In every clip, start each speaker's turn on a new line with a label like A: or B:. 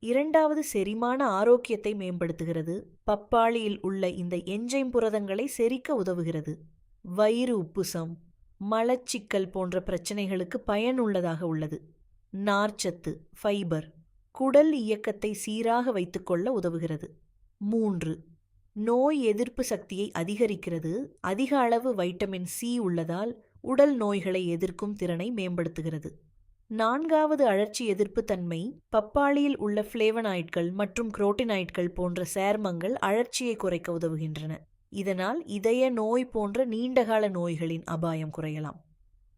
A: இரண்டாவது செரிமான ஆரோக்கியத்தை மேம்படுத்துகிறது. பப்பாளியில் உள்ள இந்த என்ஜைம் புரதங்களை செரிக்க உதவுகிறது. வயிறு உப்புசம் மலச்சிக்கல் போன்ற பிரச்சனைகளுக்கு பயனுள்ளதாக உள்ளது. நார்ச்சத்து ஃபைபர் குடல் இயக்கத்தை சீராக வைத்துக்கொள்ள உதவுகிறது. மூன்று நோய் எதிர்ப்பு சக்தியை அதிகரிக்கிறது. அதிக அளவு வைட்டமின் சி உள்ளதால் உடல் நோய்களை எதிர்க்கும் திறனை மேம்படுத்துகிறது. நான்காவது அழற்சி எதிர்ப்பு தன்மை பப்பாளியில் உள்ள ஃப்ளேவனாய்ட்கள் மற்றும் குரோட்டினாய்ட்கள் போன்ற சேர்மங்கள் அழற்சியை குறைக்க உதவுகின்றன. இதனால் இதய நோய் போன்ற நீண்டகால நோய்களின் அபாயம் குறையலாம்.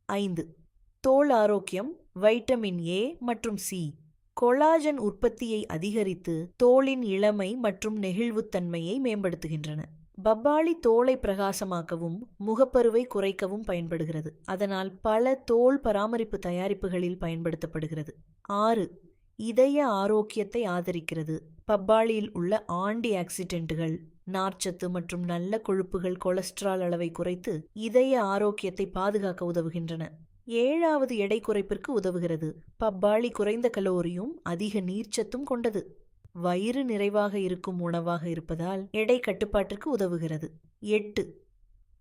A: ஐந்து தோல் ஆரோக்கியம் வைட்டமின் ஏ மற்றும் சி கொலாஜன் உற்பத்தியை அதிகரித்து தோலின் இளமை மற்றும் நெகிழ்வுத்தன்மையை மேம்படுத்துகின்றன. பப்பாளி தோலை பிரகாசமாக்கவும் முகப்பருவை குறைக்கவும் பயன்படுகிறது. அதனால் பல தோல் பராமரிப்பு தயாரிப்புகளில் பயன்படுத்தப்படுகிறது. ஆறு இதய ஆரோக்கியத்தை ஆதரிக்கிறது. பப்பாளியில் உள்ள ஆண்டி ஆக்சிடென்ட்டுகள் நார்ச்சத்து மற்றும் நல்ல கொழுப்புகள் கொலஸ்ட்ரால் அளவை குறைத்து இதய ஆரோக்கியத்தை பாதுகாக்க உதவுகின்றன. ஏழாவது எடை குறைப்பிற்கு உதவுகிறது. பப்பாளி குறைந்த கலோரியும் அதிக நீர்ச்சத்தும் கொண்டது. வயிறு நிறைவாக இருக்கும் உணவாக இருப்பதால் எடை கட்டுப்பாட்டிற்கு உதவுகிறது. எட்டு.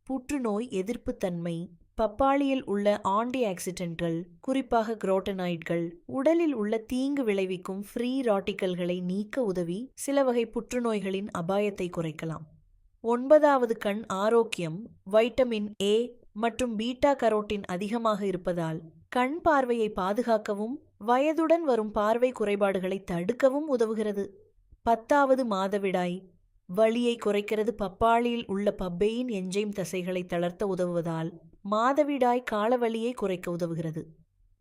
A: புற்றுநோய் எதிர்ப்புத்தன்மை பப்பாளியில் உள்ள ஆன்டி ஆக்சிடென்ட்கள் குறிப்பாக குரோட்டனாய்ட்கள் உடலில் உள்ள தீங்கு விளைவிக்கும் ஃப்ரீ ராட்டிக்கல்களை நீக்க உதவி சில வகை புற்றுநோய்களின் அபாயத்தை குறைக்கலாம். ஒன்பதாவது கண் ஆரோக்கியம். வைட்டமின் ஏ மற்றும் பீட்டா கரோட்டின் அதிகமாக இருப்பதால் கண் பார்வையை பாதுகாக்கவும் வயதுடன் வரும் பார்வை குறைபாடுகளை தடுக்கவும் உதவுகிறது. பத்தாவது மாதவிடாய். வலியை குறைக்கிறது பப்பாளியில் உள்ள பப்பெயின் என்ஜைம் தசைகளை தளர்த்த உதவுவதால் மாதவிடாய் காலவலியை குறைக்க உதவுகிறது.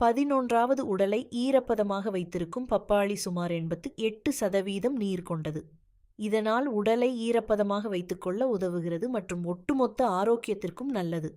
A: பதினொன்றாவது உடலை ஈரப்பதமாக வைத்திருக்கும் பப்பாளி சுமார் எண்பத்து எட்டு சதவீதம் நீர் கொண்டது. இதனால் உடலை ஈரப்பதமாக வைத்துக்கொள்ள உதவுகிறது மற்றும் ஒட்டுமொத்த ஆரோக்கியத்திற்கும் நல்லது.